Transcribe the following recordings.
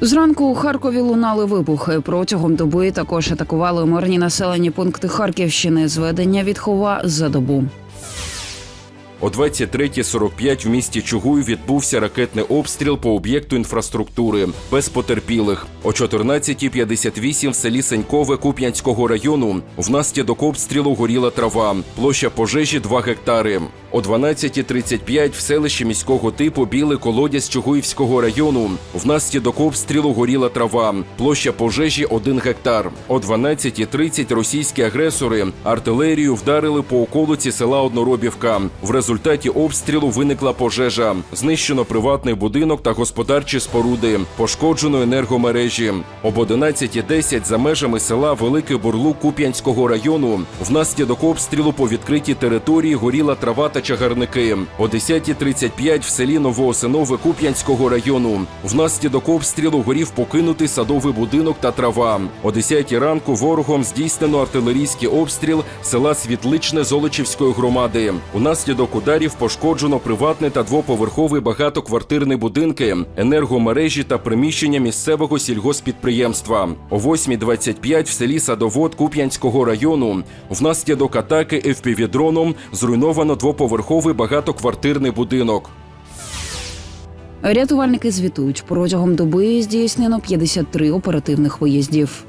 Зранку у Харкові лунали вибухи. Протягом доби також атакували мирні населені пункти Харківщини. Зведення відхова за добу. О 23.45 в місті Чугуй відбувся ракетний обстріл по об'єкту інфраструктури без потерпілих. О 14.58 в селі Сенькове Куп'янського району внаслідок обстрілу горіла трава. Площа пожежі 2 гектари. О 12.35 в селищі міського типу Білий колодязь Чугуївського району. Внаслідок обстрілу горіла трава. Площа пожежі 1 гектар. О 12.30 російські агресори артилерію вдарили по околиці села Одноробівка. В результаті обстрілу виникла пожежа. Знищено приватний будинок та господарчі споруди. Пошкоджено енергомережі. Об 11.10 за межами села Великий Бурлук Куп'янського району внаслідок обстрілу по відкритій території горіла трава та чагарники. О 10.35 в селі Новоосинове Куп'янського району внаслідок обстрілу горів покинутий садовий будинок та трава. О 10 ранку ворогом здійснено артилерійський обстріл села Світличне Золочівської громади. Унаслідок ударів пошкоджено приватний та двоповерховий багатоквартирний будинки, енергомережі та приміщення місцевого сільгоспідприємства. О 8.25 в селі Садовод Куп'янського району внаслідок атаки FPV-дроном зруйновано двоповерховий багатоквартирний будинок. Рятувальники звітують, протягом доби здійснено 53 оперативних виїздів.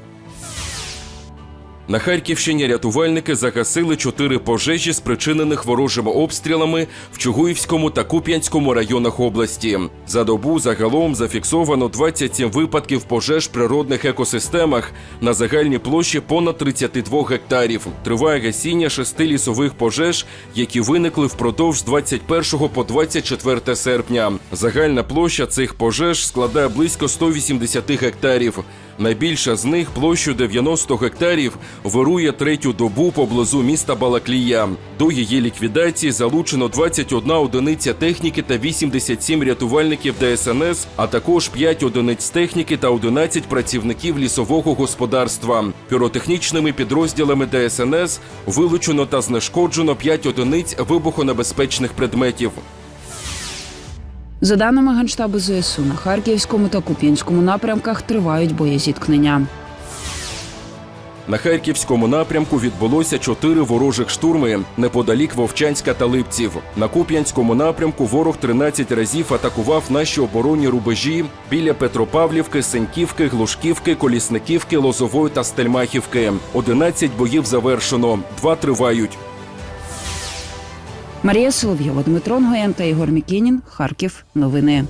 На Харківщині рятувальники загасили чотири пожежі, спричинених ворожими обстрілами в Чугуївському та Куп'янському районах області. За добу загалом зафіксовано 27 випадків пожеж в природних екосистемах на загальній площі понад 32 гектарів. Триває гасіння шести лісових пожеж, які виникли впродовж з 21 по 24 серпня. Загальна площа цих пожеж складає близько 180 гектарів. Найбільша з них площу 90 гектарів вирує третю добу поблизу міста Балаклія. До її ліквідації залучено 21 одиниця техніки та 87 рятувальників ДСНС, а також 5 одиниць техніки та 11 працівників лісового господарства. Піротехнічними підрозділами ДСНС вилучено та знешкоджено 5 одиниць вибухонебезпечних предметів. За даними Генштабу ЗСУ, на Харківському та Куп'янському напрямках тривають боєзіткнення. На харківському напрямку відбулося чотири ворожих штурми неподалік Вовчанська та Липців. На Куп'янському напрямку ворог 13 разів атакував наші оборонні рубежі біля Петропавлівки, Сеньківки, Глушківки, Колісниківки, Лозової та Стельмахівки. 11 боїв завершено, два тривають. Марія Соловйова, Дмитро Нгоєн та Ігор Мікінін. Харків. Новини.